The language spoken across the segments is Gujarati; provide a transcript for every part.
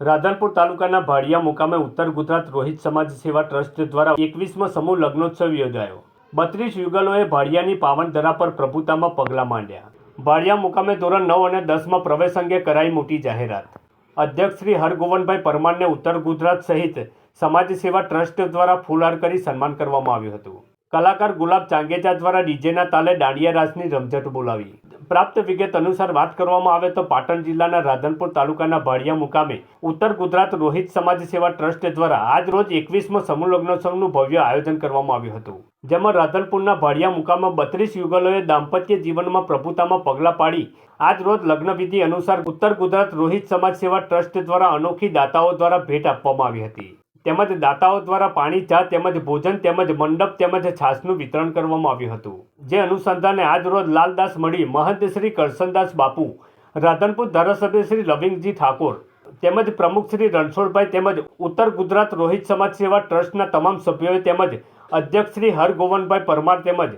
રાધનપુર તાલુકાના ભાડિયા મુકામે ઉત્તર ગુજરાત રોહિત સમાજ સેવા ટ્રસ્ટ દ્વારા એકવીસમો સમૂહ લગ્નોત્સવ યોજાયો. બત્રીસ યુગલોએ ભાડિયાની પાવન ધરા પર પ્રભુતામાં પગલાં માંડ્યા. ભાડિયા મુકામે ધોરણ નવ અને દસમાં પ્રવેશ અંગે કરાઈ મોટી જાહેરાત. અધ્યક્ષ શ્રી હરગોવનભાઈ પરમારને ઉત્તર ગુજરાત સહિત સમાજ સેવા ટ્રસ્ટ દ્વારા ફૂલહાર કરી સન્માન કરવામાં આવ્યું હતું. કલાકાર ગુલાબ ચાંગેજા દ્વારા ડીજેના તાલે દાંડિયા રાસની રમઝટ બોલાવી. પ્રાપ્ત વિગત અનુસાર વાત કરવામાં આવે તો પાટણ જિલ્લાના રાધનપુર તાલુકાના ભાડિયા મુકામે ઉત્તર ગુજરાત રોહિત સમાજ સેવા ટ્રસ્ટ દ્વારા આજ રોજ એકવીસમો સમૂહ લગ્નોત્સવનું ભવ્ય આયોજન કરવામાં આવ્યું હતું. જેમાં રાધનપુરના ભાડિયા મુકામમાં બત્રીસ યુગલોએ દાંપત્ય જીવનમાં પ્રભુતામાં પગલાં પાડી આજ રોજ લગ્નવિધિ અનુસાર ઉત્તર ગુજરાત રોહિત સમાજ સેવા ટ્રસ્ટ દ્વારા અનોખી દાતાઓ દ્વારા ભેટ આપવામાં આવી હતી. તેમજ દાતાઓ દ્વારા પાણી, ચા તેમજ ભોજન તેમજ મંડપ તેમજ છાસનું વિતરણ કરવામાં આવ્યું હતું. જે અનુસંધાને આજ રોજ લાલદાસ મળી મહંત શ્રી કરશનદાસ બાપુ, રાધનપુર ધારાસભ્ય શ્રી લવિંગજી ઠાકોર તેમજ પ્રમુખ શ્રી રણછોડભાઈ તેમજ ઉત્તર ગુજરાત રોહિત સમાજ સેવા ટ્રસ્ટના તમામ સભ્યોએ તેમજ અધ્યક્ષ શ્રી હરગોવનભાઈ પરમાર તેમજ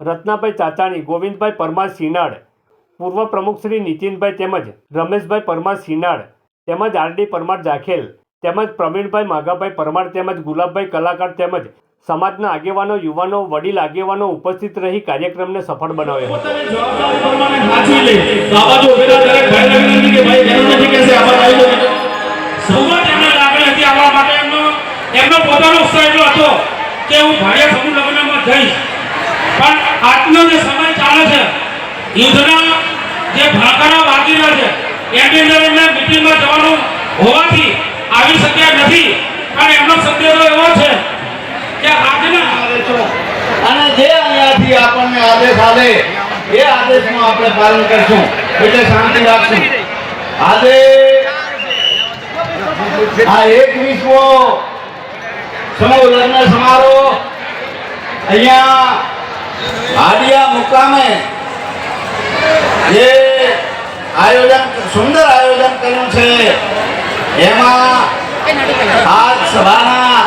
રત્નાભાઈ ચાચાણી, ગોવિંદભાઈ પરમાર સિનાડ, પૂર્વ પ્રમુખ શ્રી નીતિનભાઈ તેમજ રમેશભાઈ પરમાર સિનાડ તેમજ આરડી પરમાર જાખેલ તેમજ પ્રવીણભાઈ માઘાભાઈ પરમાર તેમજ ગુલાબભાઈ કલાકાર તેમજ સમાજના આગેવાનો, યુવાનો, વડીલ, આગેવાનો ઉપસ્થિત રહી કાર્યક્રમને સફળ બનાવ્યો એમનો પોતાનો ઉત્સાહ હતો કે હું ભાડિયા સમય ચાલે છે, યુદ્ધના જે ભાકારા વાગી છે, એની અંદર એમને મિટિંગમાં હોવાથી આવી શક્યા નથી. અને એમનો સંદેશો એવો છે કે આજના અને જે અહીંયાથી આપણને આદેશ આવે એ આદેશનું આપણે પાલન કરશું. એટલે શાંતિ રાખશું. આજે આ એકવીસમો સમૂહ લગ્ન સમારોહ અહીંયા હાડિયા મુકામે જે આયોજન, સુંદર આયોજન કર્યું છે. એમાં આજ સભાના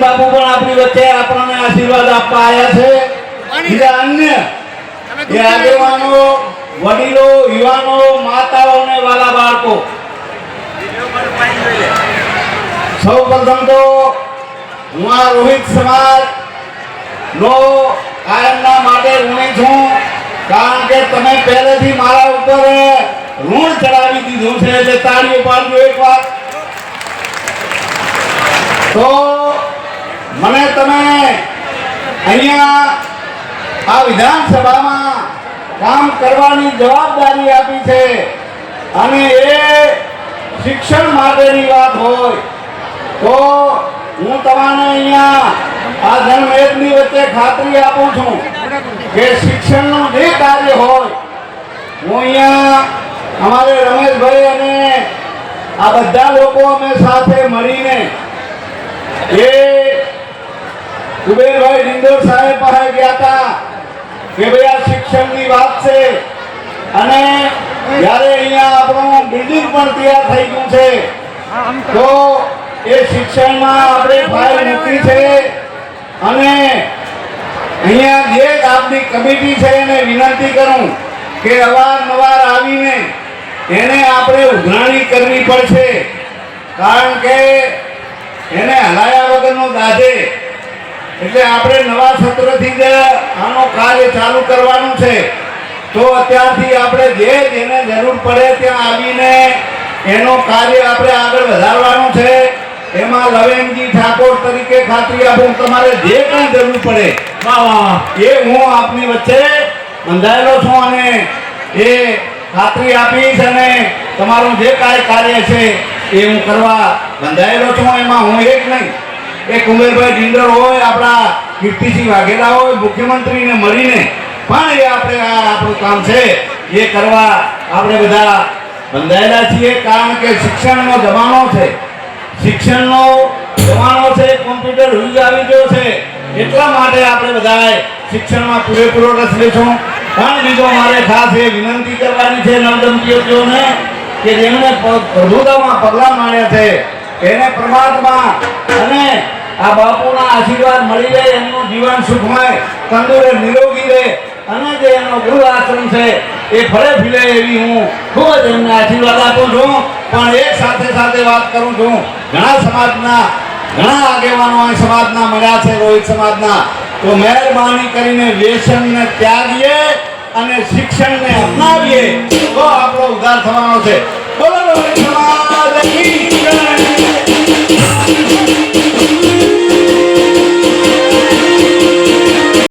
બાપુ પણ આપણી વચ્ચે આપણને આશીર્વાદ આપવા છે. બીજા વડીલો, યુવાનો, માતાઓ અને વાલા બાળકો સૌ પ્રથમ તો હું આ રોહિત સમાજ નો કાયમના માટે ઋણી છું, કારણ કે તમે પહેલેથી મારા ઉપર ઋણ ચડાવી દીધું છે, એટલે તાળીઓ પાડજો એક વાર. તો મને તમે અહીંયા આ વિધાનસભામાં કામ કરવાની જવાબદારી આપી છે, અને એ શિક્ષણ માટેની વાત હોય. તો હું તમને અહીંયા આ જનમેદની વચ્ચે ખાતરી આપું છું કે શિક્ષણનું જે કાર્ય હોય, હું અહીંયા અમારે રમેશભાઈ અને આ બધા લોકો અમે સાથે મળીને એ કુબેરભાઈ ડિંડોર સાહેબ પાસે ગયા હતા કે ભાઈ આ શિક્ષણની વાત છે. અને જ્યારે અહીંયા આપણું બિલ્ડિંગ પણ તૈયાર થઈ ગયું છે, તો એ શિક્ષણમાં આપણે ફાઇલ મૂકી છે અને અહીંયા જે આપની કમિટી છે એને વિનંતી કરું કે અવારનવાર આવીને એને આપણે ઉઘરાણી કરવી પડશે. કારણ કે એને હલાયા વગરનો દાધે એટલે આપણે નવા સત્રથી જ આનો કાર્ય ચાલુ કરવાનું છે. તો અત્યારથી આપણે જે જેને જરૂર પડે ત્યાં આવીને એનો કાર્ય આપણે આગળ વધારવાનું છે. એમાં લવેનજી ઠાકોર તરીકે ખાતરી આપું તમારે જે કંઈ જરૂર પડે એ હું આપની વચ્ચે બંધાયેલો છું અને એ ખાતરી આપીશ અને તમારું જે કાંઈ કાર્ય છે એ હું કરવા બંધાયેલો છું. એમાં હું એક નહીં એ કુંવરભાઈ ડિંડર હોય આપણા કીર્તિસિંહ વાઘેલા હોય મુખ્યમંત્રીને મળીને પણ એ આપણે આ આપણું કામ છે એ કરવા આપણે બધા બંધાયેલા છીએ. કારણ કે શિક્ષણનો જમાનો છે. શિક્ષણનો જમાનો છે કોમ્પ્યુટર યુગ આવી ગયો છે. એટલા માટે આપણે બધાએ શિક્ષણમાં પૂરેપૂરો રસ લેશું. પણ બીજો મારે ખાસ એ વિનંતી કરવાની છે નવદંપીઓને કે જેમણે પ્રભુતામાં પગલાં માંડ્યા છે, એને પરમાત્મા અને આ બાપુના આશીર્વાદ મળી રહે, એમનું જીવન સુખમય તંદુરે નિરોગી રહે, અને જે એનો ગૃહ આશ્રમ છે, એ ફળે ફીલે એવી હું ખૂબ જ એમને આશીર્વાદ આપું છું. પણ એક સાથે સાથે વાત કરું છું. ઘણા સમાજના, ઘણા આગેવાનો અહીં સમાજના મળ્યા છે, રોહિત સમાજના. તો મહેરબાની કરીને વ્યસનને ત્યાગીએ અને શિક્ષણને અપનાવીએ. તો આપણો ઉદ્ધાર થવાનો છે.